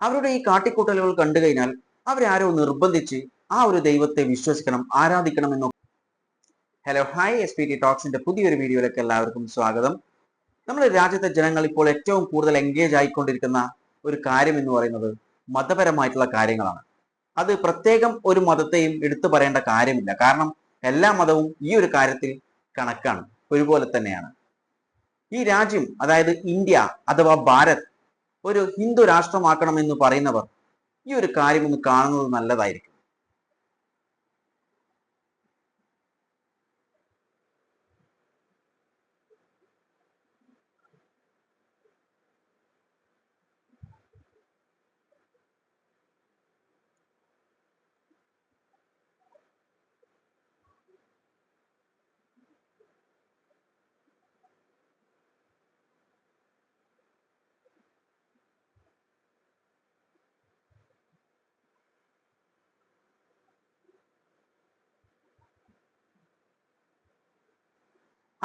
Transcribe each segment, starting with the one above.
അവരുടെ ഈ കാട്ടിക്കൂട്ടലുകൾ കണ്ടു കഴിഞ്ഞാൽ അവരാരോ നിർബന്ധിച്ച് ആ ഒരു ദൈവത്തെ വിശ്വസിക്കണം ആരാധിക്കണം എന്നൊക്കെ. Hello hi S P T ടോക്സിന്റെ പുതിയൊരു വീഡിയോയിലേക്ക് എല്ലാവർക്കും സ്വാഗതം. നമ്മുടെ രാജ്യത്തെ ജനങ്ങൾ ഇപ്പോൾ ഏറ്റവും കൂടുതൽ എൻഗേജ് ആയിക്കൊണ്ടിരിക്കുന്ന ഒരു കാര്യം എന്ന് പറയുന്നത് മതപരമായിട്ടുള്ള കാര്യങ്ങളാണ്. അത് പ്രത്യേകം ഒരു മതത്തെയും എടുത്തു പറയേണ്ട കാര്യമില്ല. കാരണം എല്ലാ മതവും ഈ ഒരു കാര്യത്തിൽ കണക്കാണ്. ഒരുപോലെ തന്നെയാണ്. ഈ രാജ്യം അതായത് ഇന്ത്യ അഥവാ ഭാരത് ഒരു ഹിന്ദു രാഷ്ട്രമാക്കണം എന്ന് പറയുന്നവർ ഈ ഒരു കാര്യം ഒന്ന് കാണുന്നത് നല്ലതായിരിക്കും.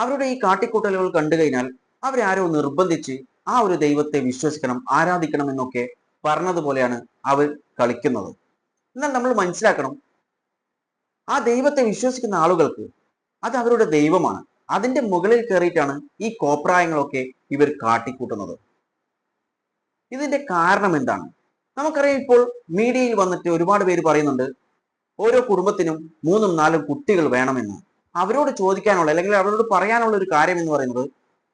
അവരുടെ ഈ കാട്ടിക്കൂട്ടലുകൾ കണ്ടു കഴിഞ്ഞാൽ അവരാരോ നിർബന്ധിച്ച് ആ ഒരു ദൈവത്തെ വിശ്വസിക്കണം ആരാധിക്കണം എന്നൊക്കെ പറഞ്ഞതുപോലെയാണ് അവർ കളിക്കുന്നത്. എന്നാൽ നമ്മൾ മനസ്സിലാക്കണം ആ ദൈവത്തെ വിശ്വസിക്കുന്ന ആളുകൾക്ക് അത് അവരുടെ ദൈവമാണ്. അതിന്റെ മുകളിൽ കയറിയിട്ടാണ് ഈ കോപ്രായങ്ങളൊക്കെ ഇവർ കാട്ടിക്കൂട്ടുന്നത്. ഇതിന്റെ കാരണം എന്താണ്? നമുക്കറിയാം ഇപ്പോൾ മീഡിയയിൽ വന്നിട്ട് ഒരുപാട് പേര് പറയുന്നുണ്ട് ഓരോ കുടുംബത്തിനും മൂന്നും നാലും കുട്ടികൾ വേണമെന്ന്. അവരോട് ചോദിക്കാനുള്ള അല്ലെങ്കിൽ അവരോട് പറയാനുള്ള ഒരു കാര്യം എന്ന് പറയുന്നത്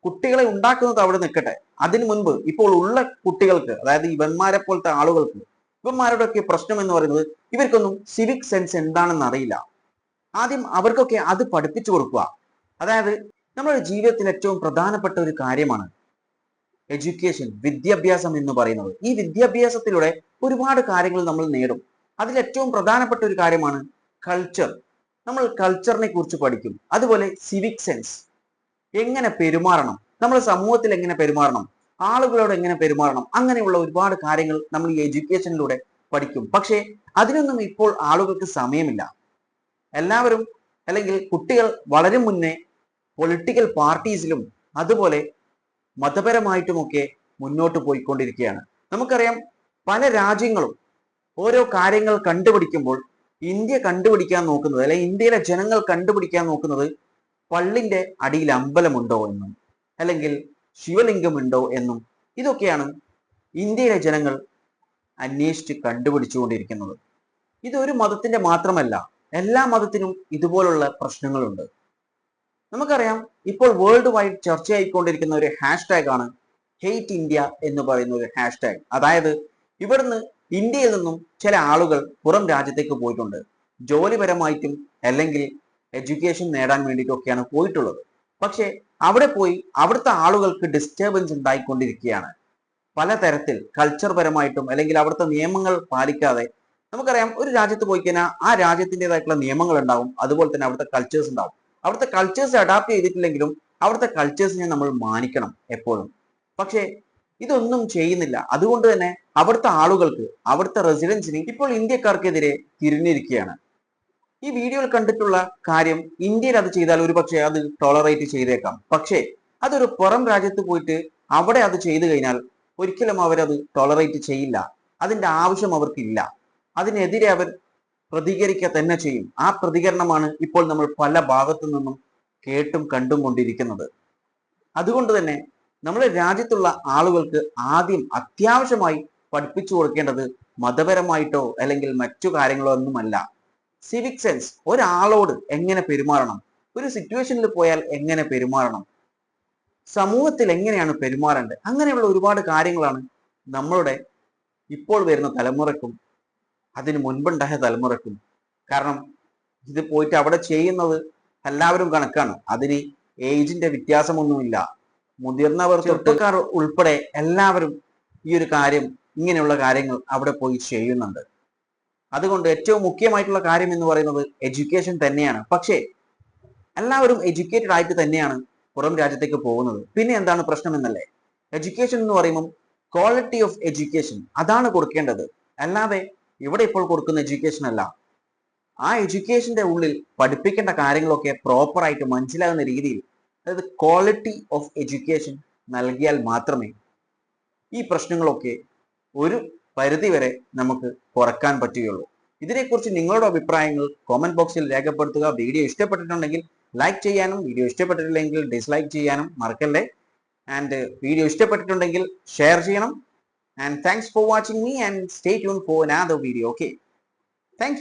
കുട്ടികളെ ഉണ്ടാക്കുന്നത് അവിടെ നിൽക്കട്ടെ. അതിനു മുൻപ് ഇപ്പോൾ ഉള്ള കുട്ടികൾക്ക് അതായത് ഇവന്മാരെ പോലത്തെ ആളുകൾക്ക് ഇവന്മാരുടെയൊക്കെ പ്രശ്നം എന്ന് പറയുന്നത് ഇവർക്കൊന്നും സിവിക് സെൻസ് എന്താണെന്ന് അറിയില്ല. ആദ്യം അവർക്കൊക്കെ അത് പഠിപ്പിച്ചു കൊടുക്കുക. അതായത് നമ്മുടെ ജീവിതത്തിൽ ഏറ്റവും പ്രധാനപ്പെട്ട ഒരു കാര്യമാണ് എഡ്യൂക്കേഷൻ വിദ്യാഭ്യാസം എന്ന് പറയുന്നത്. ഈ വിദ്യാഭ്യാസത്തിലൂടെ ഒരുപാട് കാര്യങ്ങൾ നമ്മൾ നേടും. അതിൽ ഏറ്റവും പ്രധാനപ്പെട്ട ഒരു കാര്യമാണ് കൾച്ചർ നമ്മൾ കൾച്ചറിനെ കുറിച്ച് പഠിക്കും. അതുപോലെ സിവിക് സെൻസ് എങ്ങനെ പെരുമാറണം? നമ്മൾ സമൂഹത്തിൽ എങ്ങനെ പെരുമാറണം? ആളുകളോട് എങ്ങനെ പെരുമാറണം? അങ്ങനെയുള്ള ഒരുപാട് കാര്യങ്ങൾ നമ്മൾ ഈ എഡ്യൂക്കേഷനിലൂടെ പഠിക്കും. പക്ഷേ അതിനൊന്നും ഇപ്പോൾ ആളുകൾക്ക് സമയമില്ല. എല്ലാവരും അല്ലെങ്കിൽ കുട്ടികൾ വളരെ മുന്നേ പൊളിറ്റിക്കൽ പാർട്ടീസിലും അതുപോലെ മതപരമായിട്ടുമൊക്കെ മുന്നോട്ട് പോയിക്കൊണ്ടിരിക്കുകയാണ്. നമുക്കറിയാം പല രാജ്യങ്ങളും ഓരോ കാര്യങ്ങൾ കണ്ടുപിടിക്കുമ്പോൾ ഇന്ത്യ കണ്ടുപിടിക്കാൻ നോക്കുന്നത് അല്ലെ ഇന്ത്യയിലെ ജനങ്ങൾ കണ്ടുപിടിക്കാൻ നോക്കുന്നത് പള്ളിന്റെ അടിയിൽ അമ്പലമുണ്ടോ എന്നും അല്ലെങ്കിൽ ശിവലിംഗമുണ്ടോ എന്നും ഇതൊക്കെയാണ് ഇന്ത്യയിലെ ജനങ്ങൾ അന്വേഷിച്ച് കണ്ടുപിടിച്ചുകൊണ്ടിരിക്കുന്നത്. ഇത് ഒരു മതത്തിന്റെ മാത്രമല്ല എല്ലാ മതത്തിനും ഇതുപോലുള്ള പ്രശ്നങ്ങളുണ്ട്. നമുക്കറിയാം ഇപ്പോൾ വേൾഡ് വൈഡ് ചർച്ചയായിക്കൊണ്ടിരിക്കുന്ന ഒരു ഹാഷ്ടാഗ് ആണ് ഹെയ്റ്റ് ഇന്ത്യ എന്ന് പറയുന്ന ഒരു ഹാഷ്ടാഗ്. അതായത് ഇവിടുന്ന് ഇന്ത്യയിൽ നിന്നും ചില ആളുകൾ പുറം രാജ്യത്തേക്ക് പോയിട്ടുണ്ട്. ജോലിപരമായിട്ടും അല്ലെങ്കിൽ എഡ്യൂക്കേഷൻ നേടാൻ വേണ്ടിയിട്ടൊക്കെയാണ് പോയിട്ടുള്ളത്. പക്ഷേ അവിടെ പോയി അവിടുത്തെ ആളുകൾക്ക് ഡിസ്റ്റർബൻസ് ഉണ്ടായിക്കൊണ്ടിരിക്കുകയാണ്. പലതരത്തിൽ കൾച്ചർ പരമായിട്ടും അല്ലെങ്കിൽ അവിടുത്തെ നിയമങ്ങൾ പാലിക്കാതെ നമുക്കറിയാം ഒരു രാജ്യത്ത് പോയി കഴിഞ്ഞാൽ ആ രാജ്യത്തിന്റെതായിട്ടുള്ള നിയമങ്ങൾ ഉണ്ടാവും. അതുപോലെ തന്നെ അവിടുത്തെ കൾച്ചേഴ്സ് ഉണ്ടാവും. അവിടുത്തെ കൾച്ചേഴ്സ് അഡാപ്റ്റ് ചെയ്തിട്ടില്ലെങ്കിലും അവിടുത്തെ കൾച്ചേഴ്സിനെ നമ്മൾ മാനിക്കണം എപ്പോഴും. പക്ഷേ ഇതൊന്നും ചെയ്യുന്നില്ല. അതുകൊണ്ട് തന്നെ അവിടുത്തെ ആളുകൾക്ക് അവിടുത്തെ റെസിഡൻസിന് ഇപ്പോൾ ഇന്ത്യക്കാർക്കെതിരെ തിരിഞ്ഞിരിക്കുകയാണ്. ഈ വീഡിയോയിൽ കണ്ടിട്ടുള്ള കാര്യം ഇന്ത്യയിൽ അത് ചെയ്താൽ ഒരു പക്ഷേ അത് ടോളറേറ്റ് ചെയ്തേക്കാം. പക്ഷേ അതൊരു പുറം രാജ്യത്ത് പോയിട്ട് അവിടെ അത് ചെയ്തു കഴിഞ്ഞാൽ ഒരിക്കലും അവരത് ടോളറേറ്റ് ചെയ്യില്ല. അതിന്റെ ആവശ്യം അവർക്കില്ല. അതിനെതിരെ അവർ പ്രതികരിക്കുക തന്നെ ചെയ്യും. ആ പ്രതികരണമാണ് ഇപ്പോൾ നമ്മൾ പല ഭാഗത്തു നിന്നും കേട്ടും കണ്ടും കൊണ്ടിരിക്കുന്നത്. അതുകൊണ്ട് തന്നെ നമ്മുടെ രാജ്യത്തുള്ള ആളുകൾക്ക് ആദ്യം അത്യാവശ്യമായി പഠിപ്പിച്ചു കൊടുക്കേണ്ടത് മതപരമായിട്ടോ അല്ലെങ്കിൽ മറ്റു കാര്യങ്ങളോ ഒന്നുമല്ല. സിവിക് സെൻസ് ഒരാളോട് എങ്ങനെ പെരുമാറണം? ഒരു സിറ്റുവേഷനിൽ പോയാൽ എങ്ങനെ പെരുമാറണം? സമൂഹത്തിൽ എങ്ങനെയാണ് പെരുമാറേണ്ടത്? അങ്ങനെയുള്ള ഒരുപാട് കാര്യങ്ങളാണ് നമ്മളുടെ ഇപ്പോൾ വരുന്ന തലമുറക്കും അതിന് മുൻപുണ്ടായ തലമുറക്കും കാരണം ഇത് പോയിട്ട് അവിടെ ചെയ്യുന്നത് എല്ലാവരും കണക്കാണ്. അതിന് ഏജിന്റെ വ്യത്യാസമൊന്നുമില്ല. മുതിർന്നവർ ചെറുപ്പക്കാർ ഉൾപ്പെടെ എല്ലാവരും ഈ ഒരു കാര്യം ഇങ്ങനെയുള്ള കാര്യങ്ങൾ അവിടെ പോയി ചെയ്യുന്നുണ്ട്. അതുകൊണ്ട് ഏറ്റവും മുഖ്യമായിട്ടുള്ള കാര്യം എന്ന് പറയുന്നത് എഡ്യൂക്കേഷൻ തന്നെയാണ്. പക്ഷേ എല്ലാവരും എഡ്യൂക്കേറ്റഡ് ആയിട്ട് തന്നെയാണ് പുറം രാജ്യത്തേക്ക് പോകുന്നത്. പിന്നെ എന്താണ് പ്രശ്നം എന്നല്ലേ? എഡ്യൂക്കേഷൻ എന്ന് പറയുമ്പം ക്വാളിറ്റി ഓഫ് എഡ്യൂക്കേഷൻ അതാണ് കൊടുക്കേണ്ടത്. അല്ലാതെ ഇവിടെ ഇപ്പോൾ കൊടുക്കുന്ന എഡ്യൂക്കേഷൻ അല്ല. ആ എഡ്യൂക്കേഷന്റെ ഉള്ളിൽ പഠിപ്പിക്കേണ്ട കാര്യങ്ങളൊക്കെ പ്രോപ്പറായിട്ട് മനസ്സിലാകുന്ന രീതിയിൽ അതായത് ക്വാളിറ്റി ഓഫ് എഡ്യൂക്കേഷൻ നൽകിയാൽ മാത്രമേ ഈ പ്രശ്നങ്ങളൊക്കെ ഒരു പരിധിവരെ നമുക്ക് കുറയ്ക്കാൻ പറ്റുകയുള്ളൂ. ഇതിനെക്കുറിച്ച് നിങ്ങളുടെ അഭിപ്രായങ്ങൾ കോമന്റ് ബോക്സിൽ രേഖപ്പെടുത്തുക. വീഡിയോ ഇഷ്ടപ്പെട്ടിട്ടുണ്ടെങ്കിൽ ലൈക്ക് ചെയ്യാനും വീഡിയോ ഇഷ്ടപ്പെട്ടിട്ടില്ലെങ്കിൽ ഡിസ്ലൈക്ക് ചെയ്യാനും മറക്കല്ലേ. ആൻഡ് വീഡിയോ ഇഷ്ടപ്പെട്ടിട്ടുണ്ടെങ്കിൽ ഷെയർ ചെയ്യണം. And thanks for watching me and stay tune for another video okay thank